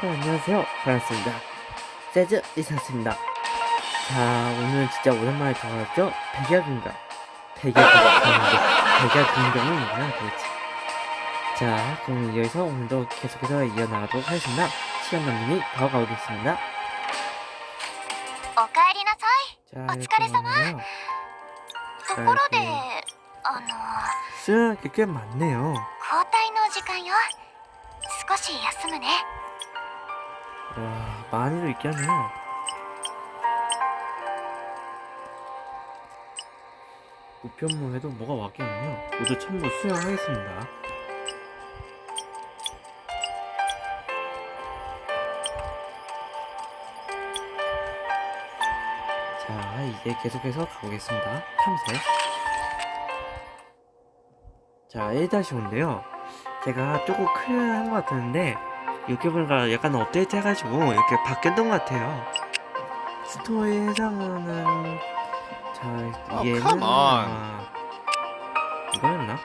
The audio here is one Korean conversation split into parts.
여러분 안녕하세요 반갑습니다 재즈 이사스입니다 자 오늘은 진짜 오랜만에 돌아왔죠 백야금강 백야금강 백야금강은 뭐야 도대체 자 그럼 이어서 오늘도 계속해서 이어나가도록 하겠습니다 시간 낭비니 바로 가보겠습니다 おかえりなさい 자 お疲れ様 오늘은요 ところではいあの 수련할 게 꽤 많네요 交代の時間よ少し休むね 와 많이도 있게 하네요. 우편물에도 뭐가 왔겠네요. 모두 전부 수령하겠습니다. 자 이제 계속해서 가보겠습니다. 탐색. 자 1-5인데요. 제가 조금 클리어한 것 같았는데 이렇게 보니까 약간 업데이트 해가지고 이렇게 바뀌었던 것 같아요. 스토리 해상은 자 Oh, 얘는 come on. 아마 이거였나?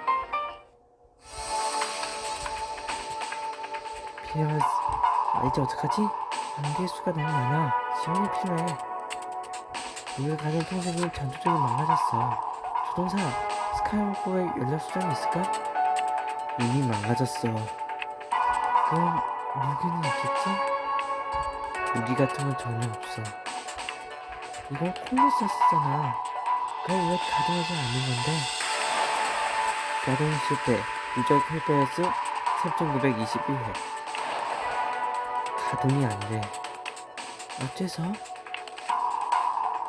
피어스 아 이제 어떡하지? 안될 수가 너무 많아. 지원이 필요해. 우리가 가진 통신이 전투적으로 망가졌어. 조동사 스카이워커에 연락 수단이 있을까? 이미 망가졌어. 그럼 무기는 있겠지? 무기 같은 건 전혀 없어. 이건 콜로서스잖아. 그럼 왜 가동하지 않는 건데? 가동 실패. 누적 헬페스 3921회. 가동이 안 돼. 어째서?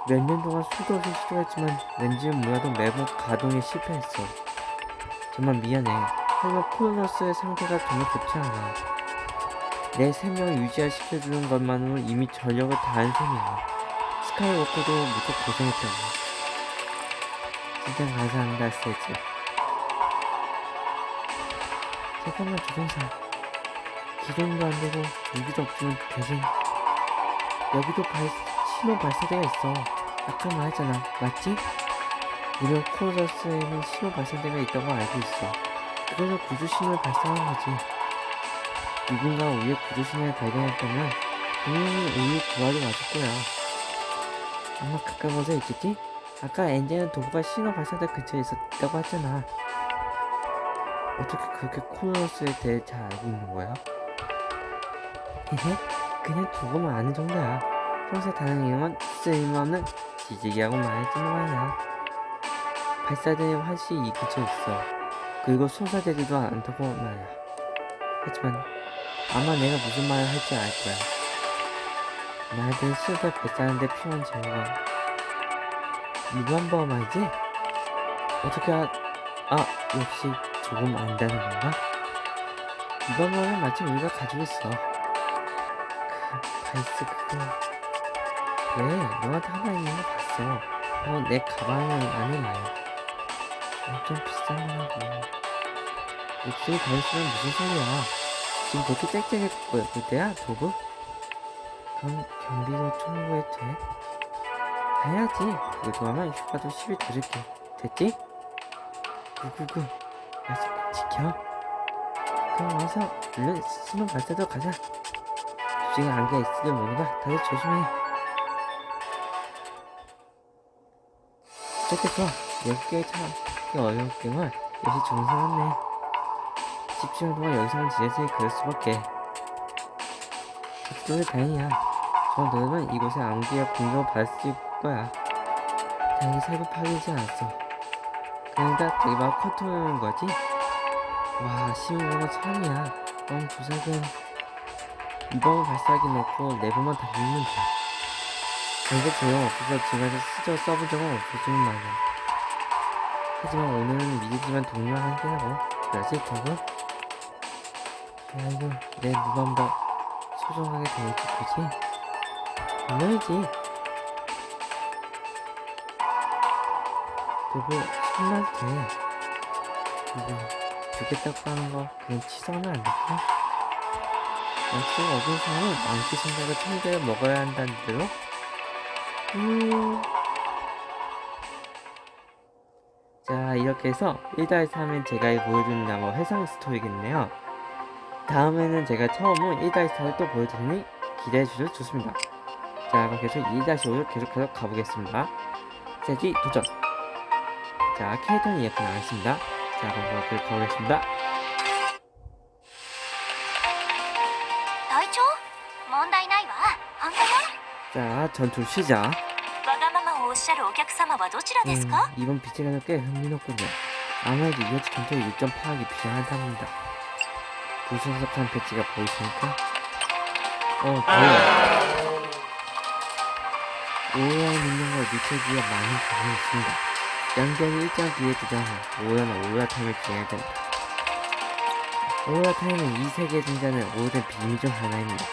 몇 년 동안 수도 없이 시도했지만 왠지 몰라도 매번 가동에 실패했어. 정말 미안해. 하지만 콜로너스의 상태가 정말 좋지 않아. 내 생명을 유지시켜주는 것만으로 이미 전력을 다한 셈이야. 스카이워커도 무척 고생했다고. 진짜 감사합니다, 세즈. 잠깐만, 조동사. 기동도 안 되고, 무기도 없지만 대신, 여기도 발, 신호 발사대가 있어. 아까 말했잖아. 맞지? 무려 콜로너스에는 신호 발사대가 있다고 알고 있어. 그래서 구조신을 발사한 거지. 누군가 우리의 구조신을 발견했다면 분명히 우리의 구하러 왔을 거야. 아마 가까운 곳에 있겠지? 아까 엔젤은 도구가 신호 발사대 근처에 있었다고 했잖아. 어떻게 그렇게 콜로너스에 대해 잘 알고 있는 거야? 헤헤, 그냥 두고만 아는 정도야. 평소에 다른 이름은 쓸모없는 지지기하고 말했지만 말이야. 발사대의 활시 이 근처에 있어. 그리고 소사되지도 않다고 말이야. 하지만 아마 내가 무슨 말을 할지 알 거야. 나한테 실버 발사하는데 필요한 무한버 말이지? 어떻게 아, 아 역시 조금 안다는 건가? 무한버는 마침 우리가 가지고 있어. 그 바이스 그거 왜 너한테 하나 있는 거 봤어? 어, 내 가방 안에 말이야. 엄청 비싼 거라고. 목소리 다했으면 무슨 소리야? 지금 그렇게 짹짹해 볼 때야, 도구? 그럼 경비로 청구해 돼? 해야지. 의도하면 휴가도 10일 더 줄게. 됐지? 구구구. 꼭 지켜. 그럼 와서 얼른 신호 발사도 가자. 주중에 안개 있을지 모르니까 다들 조심해. 시작했어. 10개의 참기 어려운 게임을 역시 사람네. 10시간 동안 여기서만 지내서 그럴 수밖에. 그래도 다행이야. 저 너는 이곳에 암기와 공격을 받을 수 있을 거야. 다행히 살고 파괴되지 않았어. 그러니까 저기 막 컨트롤인 거지? 와, 쉬운 거는 처음이야. 그럼 조작은 이범을 발사하기 넣고 레버만 다 누르면 돼. 전혀 조용 없어서 지금까지 스쳐 써본 적은 없었지만 말이야. 하지만 오늘은 믿으지만 동료와 함께하고 그러지 더고 아이고 내 무반박 소중하게 대해줄 거지? 물론이지. 그리고 신나도 돼. 그리고 주겠다고 하는 거 그냥 취소하면 안 될까? 약속 어긴 사람은 망치 생각을 천재를 먹어야 한다는 대로? 음... 자 이렇게 해서 1-3은 제가 보여준 나머 해상 스토리겠네요 다음에는 제가 처음은 1-4를 또 보여드리니 기대해 주셔도 좋습니다. 자 그럼 계속 2-5로 계속해서 가보겠습니다. 세지 도전! 자 캐릭터는 이렇게 나와있습니다. 자 그럼 그렇게 가보겠습니다. 자 전투 시작 음, 이번 비치가는 꽤 흥미롭군요 아무래도 이어지 전투의 6점 파악이 비한답니다 부수석한 배치가 보이십니까? 어, 보여요. 오해의 능력을 미쳐주어 많은 경험이 있습니다. 양견이 일정 뒤에 두장 후, 오해는 오해와 타임을 진행해야 됩니다. 오해와 타임은 이 세계에 등장하는 오래된 비밀 중 하나입니다.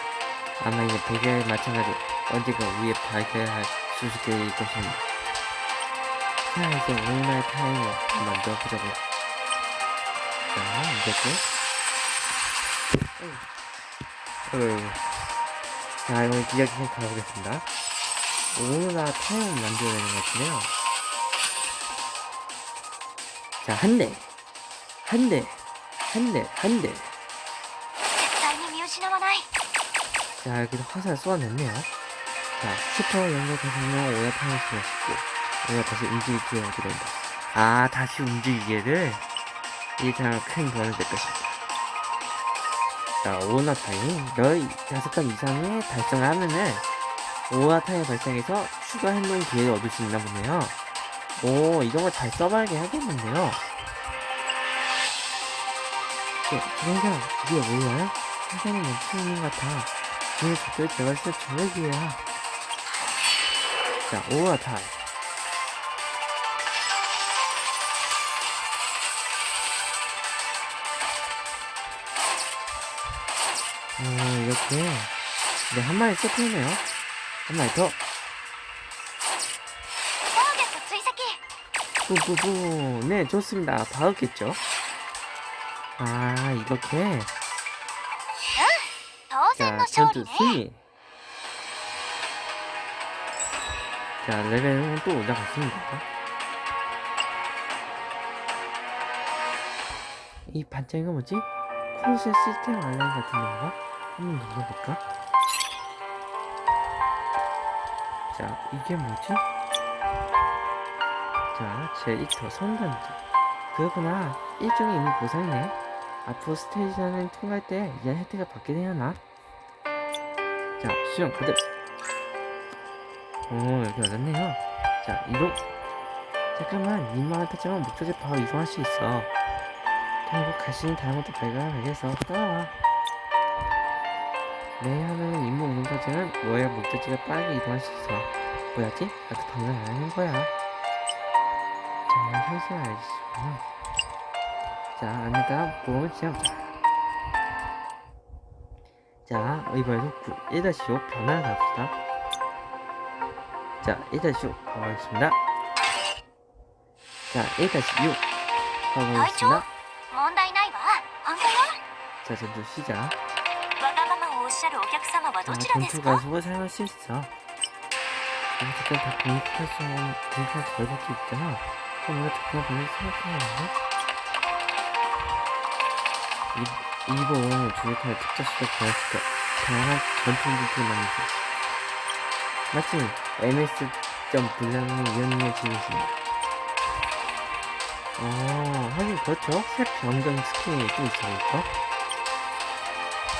아마 이는 배경에 마찬가지로 언젠가 우리의 발견해야 할 수수께끼일 것입니다. 자, 이제 오늘의 타임을 한번 넣어보자고요. 자, 이겼고. 네. 자, 이건 기자기 센터 가보겠습니다. 오누나 타협 만들어야 되는 것 같은데요. 자, 한 대. 한 대. 한 대. 한 대. 자, 여기서 화살 쏘아냈네요. 자, 슈퍼 연결해서는 오야 타협을 쓰고, 싶고, 오야 다시 움직이게 해야 된다. 아, 다시 움직이기를. 이게 참 큰 도움이 될 것입니다. 자, 오나 타임 15칸 이상의 달성을 하면은 오나 타임 발생해서 추가 행동 기회를 얻을 수 있나 보네요. 오, 이런 거 잘 써봐야게 하겠는데요. 저, 조선사, 이게 뭐야? 세상에 멈추는 것 같아. 지금 적들 제발서 저의 기회야. 자, 오나 타임. 이렇게 네, 한 마리 세트했네요. 한 마리 더. 뿌뿌뿌. 네, 좋습니다. 박았겠죠? 아, 이렇게. 자, 전투 승리. 자, 레벨은 또 올라갔습니다. 이 반짝이가 뭐지? 콘셉트 시스템 알람 같은 건가? 한번 눌러볼까? 자, 이게 뭐지? 자, 제1터 선단지. 그렇구나. 일종의 이미 보상이네. 앞으로 스테이션을 통과할 때 이런 혜택을 받게 되려나? 자, 수영 가득. 오, 여기 얻었네요. 자, 이동. 잠깐만, 민망한 타지만 목적지 바로 이동할 수 있어. 결국 가시는 다른 것도 발견하겠어. 따라와. 네, 레이아는 임무 운전까지는 워야 목적지가 빠르게 이동할 수 있어. 뭐였지? 아까 방금 알아낸 거야. 정말 현실 알겠구나 자, 안내 따라 보험을 시작하자. 자, 이번에는 1-5 변화를 갑시다. 자, 1-5 가보겠습니다. 자, 1-6 가보겠습니다. 자, 점수 시작. 아, 전투 가속을 사용할 수 있어. 어쨌든 다 공격할 수 있는 공격할 수 있는 게 있잖아. 그럼 우리가 특별한 공격을 생각해야 하나? 2번 주력하여 특자 시작 변했을 때 다양한 전투 물품을 만들수 마침 MS 점 불량의 연의 진심. 어, 하긴 그렇죠. 새 변경 스킨이 또 있어요, 그렇죠?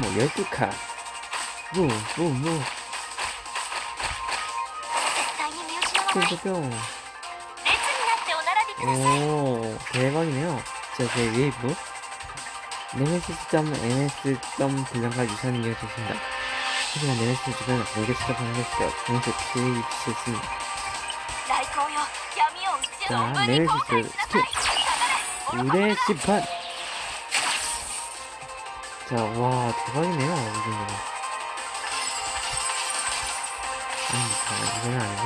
뭐 12칸 뭐뭐뭐. 뭐. 뿅뿅뿅. 오 대박이네요. 진짜 제 위에 뭐? nemesis.ms.분량과 유사한 이해를 주신다. 하지만 nemesis 주변은 공개 수집하는 것이죠 동시에 피해를 주셨습니다. 자 네메시스 스킬. 2대 10판. 자, 와, 대박이네요, 이 정도면. 아니, 자, 이거는 아니고.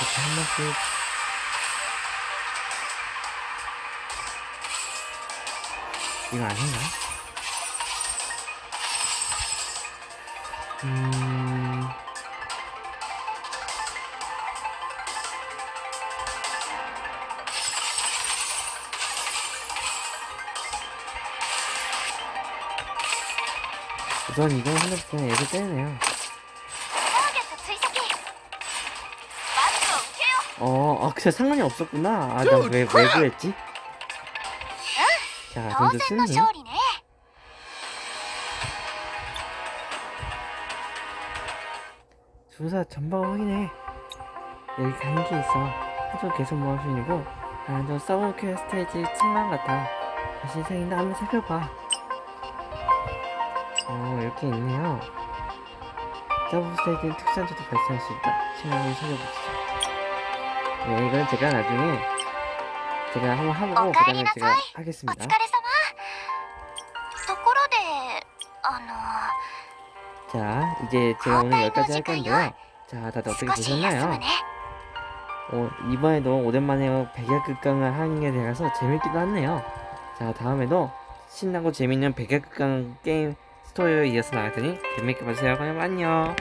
이렇게 한 번씩. 이거 아닌가? 음. 우선 이건 핸드폰에 애를 떼네요. 어, 아, 그래 상관이 없었구나. 아, 나왜 왜그랬지? 자, 먼저 쓰는. 조사 전방 확인해. 여기 간게 있어. 하도 계속 모아주니고, 나는 저 서브 퀘스트의 측만 같아. 다시 생긴다 한번 살펴봐. 어, 이렇게 있네요. 서브 스테이지는 특수한 조도 발생할 수 있다. 시간을 살려보시죠. 네, 이건 제가 나중에 제가 한번 해보고 그 다음에 제가 お 하겠습니다. 疲れ様ところであの 자, 이제 제가 오늘 여기까지 할 건데요. 자, 다들 어떻게 少し休む 보셨나요? ね 어, 이번에도 오랜만에 백야극강을 하는 게 되어서 재밌기도 하네요. 자, 다음에도 신나고 재밌는 백야극강 게임 스토리를 이어서 나갈 테니 재밌게 봐주세요. 그럼 안녕.